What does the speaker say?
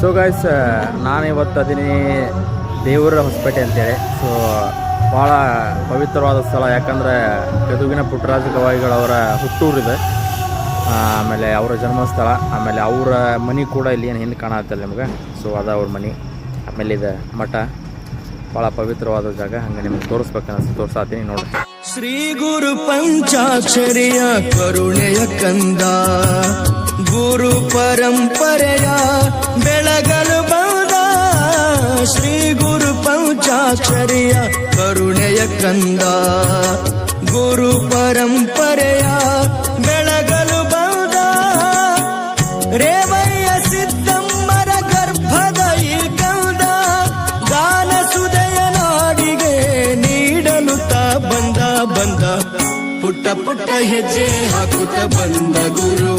So guys ನಾನು ಇವತ್ತು ಅದೀನಿ ದೇವರ ಹೊಸಪೇಟೆ ಅಂತೇಳಿ. ಸೊ ಭಾಳ ಪವಿತ್ರವಾದ ಸ್ಥಳ, ಯಾಕಂದರೆ ಗದುಗಿನ ಪುಟ್ಟರಾಜ ಗವಾಯಿಗಳವರ ಹುಟ್ಟೂರಿದೆ ಆಮೇಲೆ ಅವರ ಜನ್ಮಸ್ಥಳ, ಆಮೇಲೆ ಅವರ ಮನೆ ಕೂಡ ಇಲ್ಲಿ ಏನು ಹಿಂದೆ ಕಾಣತ್ತಲ್ಲ ನಿಮ್ಗೆ? ಸೊ ಅದ ಅವ್ರ ಮನೆ. ಆಮೇಲೆ ಇದೆ ಮಠ. ಭಾಳ ಪವಿತ್ರವಾದ ಜಾಗ, ಹಂಗೆ ನಿಮ್ಗೆ ತೋರಿಸ್ಬೇಕನ್ನಿಸ್ತು ಅನಿಸ್ತು ನೋಡಿ ಶ್ರೀ ಗುರು ಪಂಚಾಕ್ಷರಿಯ ಕರುಣೆಯ ಕಂದ, ಗುರು ಪರಂಪರೆಯ ಪಂಚಾಕ್ಷರಿಯ ಕರುಣೆಯ ಕಂದ, ಗುರು ಪರಂಪರೆಯ ಬೆಳಗಲು ಬಂದ. ರೇವಯ್ಯ ಸಿದ್ದಮ್ಮರ ಗರ್ಭದ ಈ ಕಂದ ಗಾನ ಸುದಯ ನಾಡಿಗೆ ನೀಡಲು ತಾ ಬಂದ ಬಂದ. ಪುಟ್ಟ ಪುಟ್ಟ ಹೆಜ್ಜೆ ಹಾಕುತ್ತ ಬಂದ ಬಂದ